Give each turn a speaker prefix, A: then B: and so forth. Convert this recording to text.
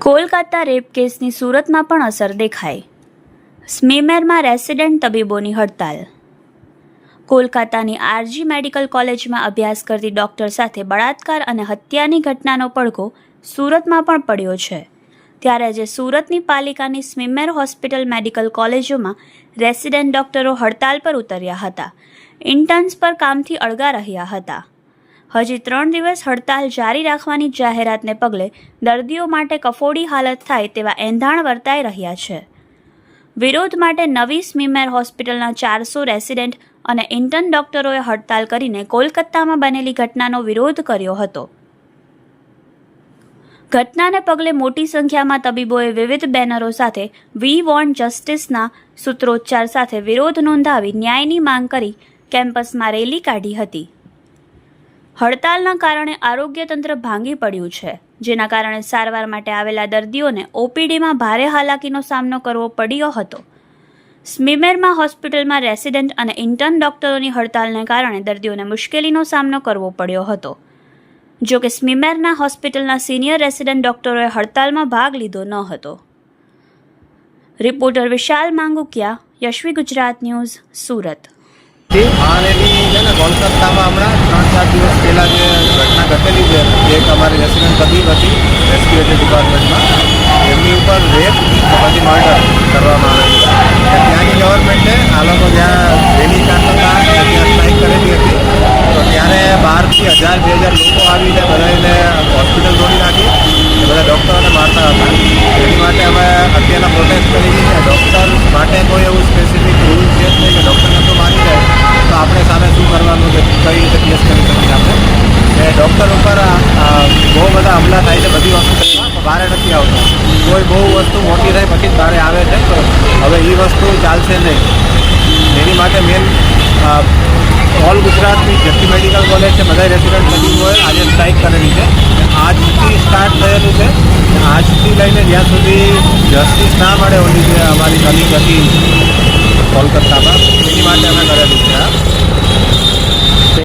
A: Kolkata rape કેસની સુરતમાં પણ અસર દેખાઈ. સ્મીમેરમાં રેસિડેન્ટ તબીબોની હડતાલ. કોલકાતાની આરજી મેડિકલ કોલેજમાં અભ્યાસ કરતી ડોક્ટર સાથે બળાત્કાર અને હત્યાની ઘટનાનો પડઘો સુરતમાં પણ પડ્યો છે. ત્યારે આજે સુરતની પાલિકાની સ્મીમેર હોસ્પિટલ મેડિકલ કોલેજોમાં રેસિડેન્ટ ડોક્ટરો હડતાલ પર ઉતર્યા હતા. ઇન્ટર્ન્સ પર કામથી અળગા રહ્યા હતા. હજી ત્રણ દિવસ હડતાલ જારી રાખવાની જાહેરાતને પગલે દર્દીઓ માટે કફોડી હાલત થાય તેવા એંધાણ વર્તાઈ રહ્યા છે. વિરોધ માટે નવી સ્મીમેર હોસ્પિટલના ચારસો રેસિડેન્ટ અને ઇન્ટર્ન ડોક્ટરોએ હડતાલ કરીને કોલકાતામાં બનેલી ઘટનાનો વિરોધ કર્યો હતો. ઘટનાને પગલે મોટી સંખ્યામાં તબીબોએ વિવિધ બેનરો સાથે વી વોન્ટ જસ્ટિસના સૂત્રોચ્ચાર સાથે વિરોધ નોંધાવી ન્યાયની માંગ કરી કેમ્પસમાં રેલી કાઢી હતી. હડતાલના કારણે આરોગ્ય તંત્ર ભાંગી પડ્યું છે, જેના કારણે સારવાર માટે આવેલા દર્દીઓને ઓપીડીમાં ભારે હાલાકીનો સામનો કરવો પડ્યો હતો. સ્મીમેરમાં હોસ્પિટલમાં રેસિડેન્ટ અને ઇન્ટર્ન ડોક્ટરોની હડતાલને કારણે દર્દીઓને મુશ્કેલીનો સામનો કરવો પડ્યો હતો. જો કે સ્મીમેરના હોસ્પિટલના સિનિયર રેસિડેન્ટ ડોક્ટરોએ હડતાલમાં ભાગ લીધો ન હતો. Reporter Vishal Mangukiya, Yashvi Gujarat news, Surat.
B: આ રેલી છે ને કોલકાતામાં હમણાં ત્રણ ચાર દિવસ પહેલાં જે ઘટના ઘટેલી છે, એક અમારી રેસિડન્ટ તબીબ હતી રેસ્પિરેટરી ડિપાર્ટમેન્ટમાં. એમની ઉપર રેપ પછી મર્ડર કરવામાં આવેલું છે. ત્યાંની ગવર્મેન્ટે આ લોકો જ્યાં રેલી કાઢતા હતા, ત્યાં સ્ટ્રાઇક કરેલી હતી. તો ત્યારે બહારથી હજાર, બે હજાર લોકો આવીને બધાને હોસ્પિટલ દોડી નાખી બધા ડૉક્ટરોને મારતા હતા. એની માટે અમે અત્યારના પ્રોટેસ્ટ કરી છે ડૉક્ટર માટે કોઈ એવું સ્પેસિફિક રૂલ છે જ નહીં કે ડૉક્ટરને તો મારી જાય તો આપણે સામે શું કરવાનું છે કઈ રીતે કેસ કરી શકીએ આપણે એ ડૉક્ટર ઉપર બહુ બધા હમલા થાય છે બધી હોસ્પિટલમાં બહાર નથી આવતો. કોઈ બહુ વસ્તુ મોટી થાય, પછી જ બહાર આવે છે. તો હવે એ વસ્તુ ચાલશે નહીં. એની માટે મેન ઓલ ગુજરાતની જેટલી મેડિકલ કોલેજ છે બધા રેસિડન્ટ તબીબોએ આજે સ્ટ્રાઇક કરેલી છે. આજથી સ્ટાર્ટ થયેલું છે. આજથી લઈને જ્યાં સુધી જસ્ટિસ ના મળે, ઓલી અમારી કલિંગ હતી કોલકાતામાં, એની માટે અમે કરેલું છે